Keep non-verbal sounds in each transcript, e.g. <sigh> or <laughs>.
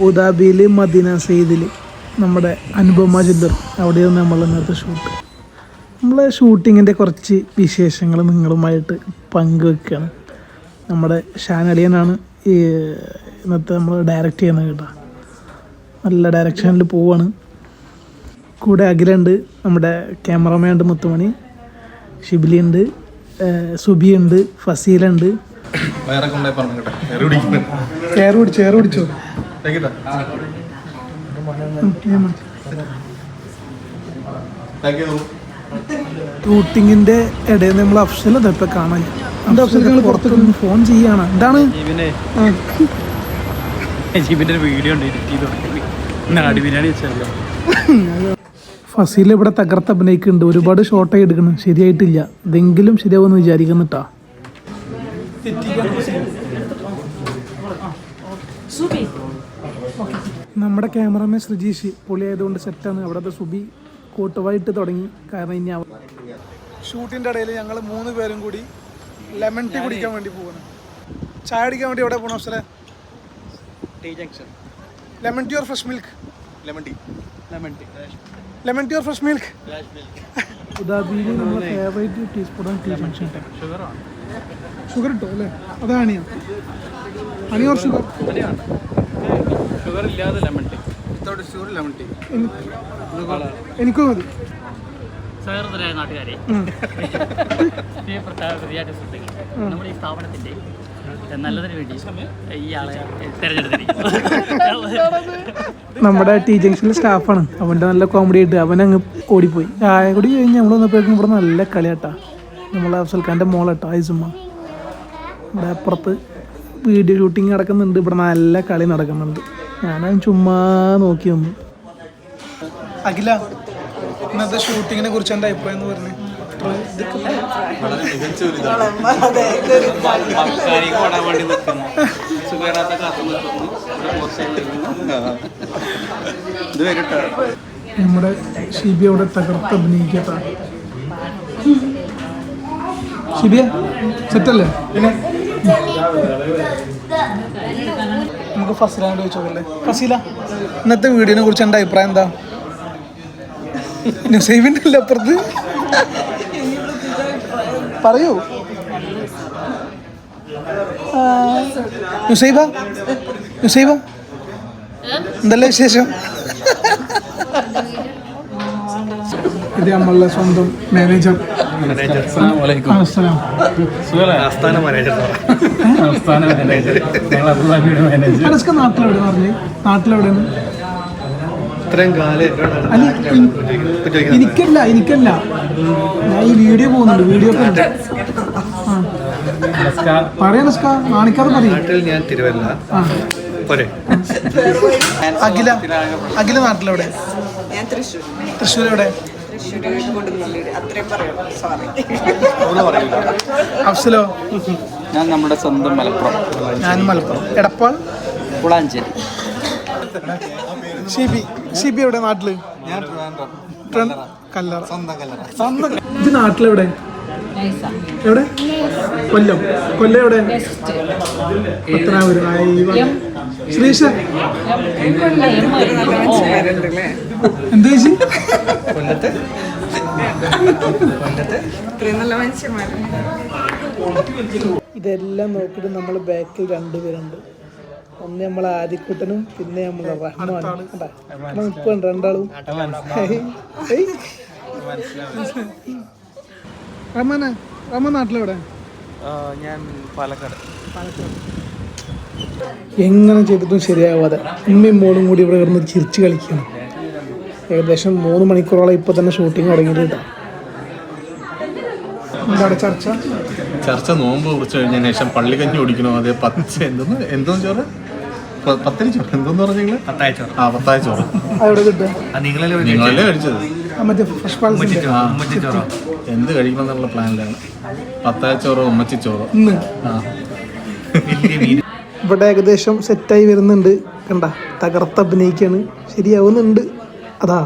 അബുദാബിയിൽ മദീന സെയ്ദിൽ നമ്മുടെ അനുപമ ചിന്തർ അവിടെയാണ് നമ്മൾ ഇന്നത്തെ ഷൂട്ട് നമ്മളെ ഷൂട്ടിങ്ങിന്റെ കുറച്ച് വിശേഷങ്ങൾ നിങ്ങളുമായിട്ട് പങ്കുവെക്കുകയാണ് നമ്മുടെ ഷാനളിയനാണ് ഈ ഇന്നത്തെ നമ്മൾ ഡയറക്റ്റ് ചെയ്യുന്നത് കേട്ടോ. നല്ല ഡയറക്ഷനിൽ പോവാണ്. കൂടെ അഖിലുണ്ട് നമ്മുടെ ക്യാമറമാൻ ഉണ്ട് മുത്തുമണി. ഷിബിലി ഉണ്ട് സുബിയുണ്ട് ഫസീലുണ്ട്. വേറെ പിടിക്കുന്നു ചേറ് പിടിച്ചോ ചേറ് പിടിച്ചോ ഷൂട്ടിങ്ങിന്റെ ഇടയിൽ നമ്മൾ അഫ്സൽ ഇപ്പൊ കാണാൻ. എന്താ അഫ്സൽ നിങ്ങൾ പുറത്തൊന്ന് ഫോൺ ചെയ്യാണ്. എന്താണ്? വീഡിയോ <laughs> ഉണ്ട് എഡിറ്റ് ചെയ്ത് നാടി ബിരിയാണി വെച്ചല്ലോ ഫസീൽ ഇവിടെ തകർത്ത് അഭിനയിക്കുന്നുണ്ട്. ഒരുപാട് ഷോർട്ടായി എടുക്കണം. ശരിയായിട്ടില്ല. ഇതെങ്കിലും ശരിയാവുമെന്ന് വിചാരിക്കുന്നുട്ടാ. നമ്മുടെ ക്യാമറമാൻ ശ്രീജീഷ് പൊളി ആയതുകൊണ്ട് സെറ്റാണ്. അവിടുത്തെ സുബി കൂട്ടുവായിട്ട് തുടങ്ങി. കാരണം ഇനി ഷൂട്ടിന്റെ ഇടയിൽ ഞങ്ങൾ മൂന്ന് പേരും കൂടി ലെമൺ ടീ കുടിക്കാൻ വേണ്ടി പോകുന്നു ചായ അടിക്കാൻ വേണ്ടി എവിടെ പോകണം അവസരം tea junction. Lemon tea or fresh milk lemon tea lemon tea lemon tea or fresh milk ഉദാബിയിൽ നമ്മുടെ ഫേവറേറ്റ് ടീസ്പൂൺ ടീ ജംഗ്ഷൻ. ഷുഗറാണ് ഷുഗർ ഇട്ടോ അല്ലേ? അത് അണിയോ ഹണി ഓർ ഷുഗർ. ഷുഗർ ഇല്ലാതെ lemon tea. Without sugar lemon tea. എനിക്കും മതി സഹൃദരായ നാട്ടുകാരെ നമ്മുടെ ഈ സ്ഥാപനത്തിന്റെ നല്ലതിന് വേണ്ടി ഈ ആളെ തിരഞ്ഞെടുത്തിരിക്കുന്നു. നമ്മുടെ ടീ ജംഗ്ഷനിലെ സ്റ്റാഫാണ്. അവന്റെ നല്ല കോമഡി ആയിട്ട് അവൻ അങ്ങ് ഓടിപ്പോയി. ആയ കൂടി കഴിഞ്ഞ് നമ്മൾ വന്നപ്പോഴേക്കും ഇവിടെ നല്ല കളിയാട്ടാ. നമ്മളെ അഫ്സൽ ഖാന്റെ മോളാട്ടോ ആയിസുമ്മ ഇവിടെ അപ്പുറത്ത് വീഡിയോ ഷൂട്ടിങ് നടക്കുന്നുണ്ട്. ഇവിടെ നല്ല കളി നടക്കുന്നുണ്ട്. ഞാനും ചുമ്മാ നോക്കി വന്നു അഖില ഇന്നത്തെ ഷൂട്ടിങ്ങിനെ കുറിച്ച് എന്റെ അഭിപ്രായം എന്ന് പറഞ്ഞു? നമ്മുടെ ഷിബി അവിടെ തകർത്ത് അഭിനയിക്കട്ടാ. ഷിബിയ സെറ്റല്ലേ? നമുക്ക് ഫസിലാണ്ട് ചോദിച്ചോക്കല്ലേ ഫസീല ഇന്നത്തെ വീഡിയോനെ കുറിച്ച് എന്റെ അഭിപ്രായം? എന്താ? നുസൈബിന്റെ അല്ല അപ്പുറത്ത്? പറയൂ. നുസൈബ എന്തല്ലേ വിശേഷം? ഇത് നമ്മളുടെ സ്വന്തം മാനേജർ ആസ്ഥാന മാനേജർ അനസ്ക നാട്ടിലെവിടെ പറഞ്ഞു? നാട്ടിലെവിടെയാണ്? ഇത്രയും കാലം എനിക്കല്ല എനിക്കല്ല. ഞാൻ ഈ വീഡിയോ പോകുന്നുണ്ട് വീഡിയോ പറയാ നസ്ക കാണിക്കാതെ പറയും. ഞാൻ തിരുവല്ല. പോരെ. അഖില അഖില നാട്ടിലെവിടെ? ഞാൻ തൃശ്ശൂർ. തൃശ്ശൂർ എവിടെ തൃശ്ശൂർ അത്രയും സോറി അഫ്സലോ? ഞാൻ നമ്മുടെ സ്വന്തം മലപ്പുറം. ഞാൻ മലപ്പുറം. എടപ്പാൾ? കുളാഞ്ചേരി ഷിബി. ഷിബി എവിടെ നാട്ടിൽ? ഞാൻ കല്ലറ. സ്വന്തം കല്ലറ. സ്വന്തം ഇത് നാട്ടിലെവിടെ? എവിടെ? കൊല്ലം. കൊല്ലം എവിടെ? പത്തനാപുരം. ശ്രീശ എന്താ ചേച്ചി? കൊല്ലത്ത്? ഇതെല്ലാം നോക്കിയിട്ട് നമ്മൾ ബാക്കിൽ രണ്ടുപേരുണ്ട് ഒന്ന് നമ്മളെ ആദിക്കുട്ടനും പിന്നെ നമ്മളെ റഹ്മാനും. ഇപ്പൊ രണ്ടാളും. റഹ്മാനെ റഹ്മാൻ നാട്ടിലെവിടെ? ഞാൻ പാലക്കാട്. എങ്ങനെ ചെയ്തിട്ടും ശരിയാവാതെ ഉമ്മയും മോളും കൂടി ഇവിടെ കിടന്ന് ചിരിച്ചു കളിക്കണം ഏകദേശം മൂന്ന് മണിക്കൂറോളം ഇപ്പൊ തന്നെ ഷൂട്ടിംഗ് തുടങ്ങിയിട്ടുണ്ട് എന്താണ് ചർച്ച? ചർച്ച നോമ്പ് കുറിച്ച് കഴിഞ്ഞതിന് ശേഷം പള്ളി കഞ്ഞി കുടിക്കണോ? അതേ പച്ച എന്തെന്ന് എന്തോന്ന് ചോറ്? പ- പത്തിരി ചോറ് എന്തോന്ന് പറഞ്ഞെങ്കിൽ പത്തായ ചോറ്. ആ പത്തായ ചോറ്. അവിടെ കിട്ടുക നിങ്ങളല്ലേ നിങ്ങളല്ലേ കഴിച്ചത്? ആ മറ്റേ ഫ്രഷ് പാലസിന്റെ ആ എന്ത് കഴിക്കണം എന്നുള്ള പ്ലാനിലാണ്. പത്തായ ചോറോ ഉമ്മച്ചി ചോറോ? ഇന്ന്. ആ. ഇവിടെ ഏകദേശം സെറ്റായി വരുന്നുണ്ട്. കണ്ട തകർത്ത് അഭിനയിക്കാണ്. ശരിയാവുന്നുണ്ട്. അതാ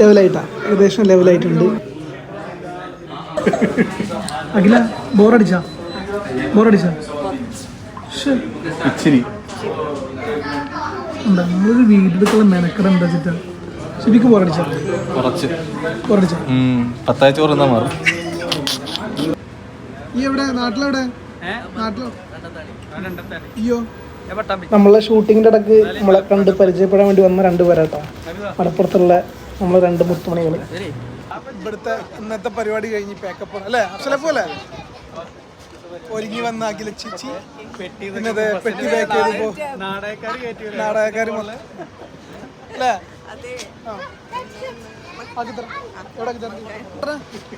ലെവലായിട്ടാ ഏകദേശം ലെവലായിട്ടുണ്ട് അഖില ബോറടിച്ചാ? ബോറടിച്ചാ? ഇച്ചിരി. നമ്മളൊരു വീട്ടിലേക്കുള്ള മെനക്കട എന്താ വെച്ചിട്ടാ? ശരിക്കും പോരടിച്ചാ കുറച്ച്. പത്താഴ്ച ചോറ് മാറും. ഈ എവിടെ? നാട്ടിലെവിടെ? നാട്ടിലോ? അയ്യോ. നമ്മളെ ഷൂട്ടിങ്ങിന്റെ ഇടയ്ക്ക് നമ്മളെ കണ്ട് പരിചയപ്പെടാൻ വേണ്ടി വന്ന രണ്ട് പേരാട്ടോ. മലപ്പുറത്തുള്ള നമ്മളെ രണ്ട് മുത്തുമണികൾ ഇവിടുത്തെ ഇന്നത്തെ പരിപാടി കഴിഞ്ഞ് പാക്കപ്പ് അല്ലേ? അഫ്സലപ്പോ പോലെ? ഒരുങ്ങി വന്ന അഖില ചേച്ചി. ഇന്നത്തെ പെട്ടി പാക്ക് ചെയ്തപ്പോ നാടകക്കാര് മൊത്തം അല്ലേ.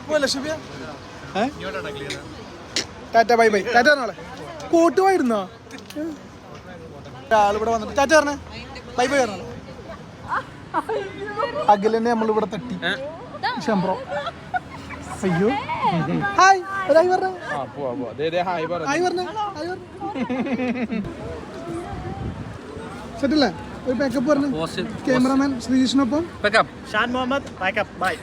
എവിടെ ഷിബിയ? Tata bye bye. ടാറ്റ പറഞ്ഞാളെ. കൂട്ടുമായിരുന്നോ ആളിവിടെ വന്നിട്ട് ചാറ്റ പറഞ്ഞേ. ബൈ ബൈ പറഞ്ഞാളെ അഖിലെന്നെ നമ്മളിവിടെ തട്ടി. ശംബ്രോ അയ്യോ. ഹായ്. ഹായ് പറഞ്ഞേ. ഹായ് പറഞ്ഞേ. ഹായ് പറഞ്ഞേ. സെറ്റല്ലേ? ഒരു പാക്കപ്പ് പറഞ്ഞു. Cameraman ശ്രീജിഷിനൊപ്പം Shan Muhammad pack up bye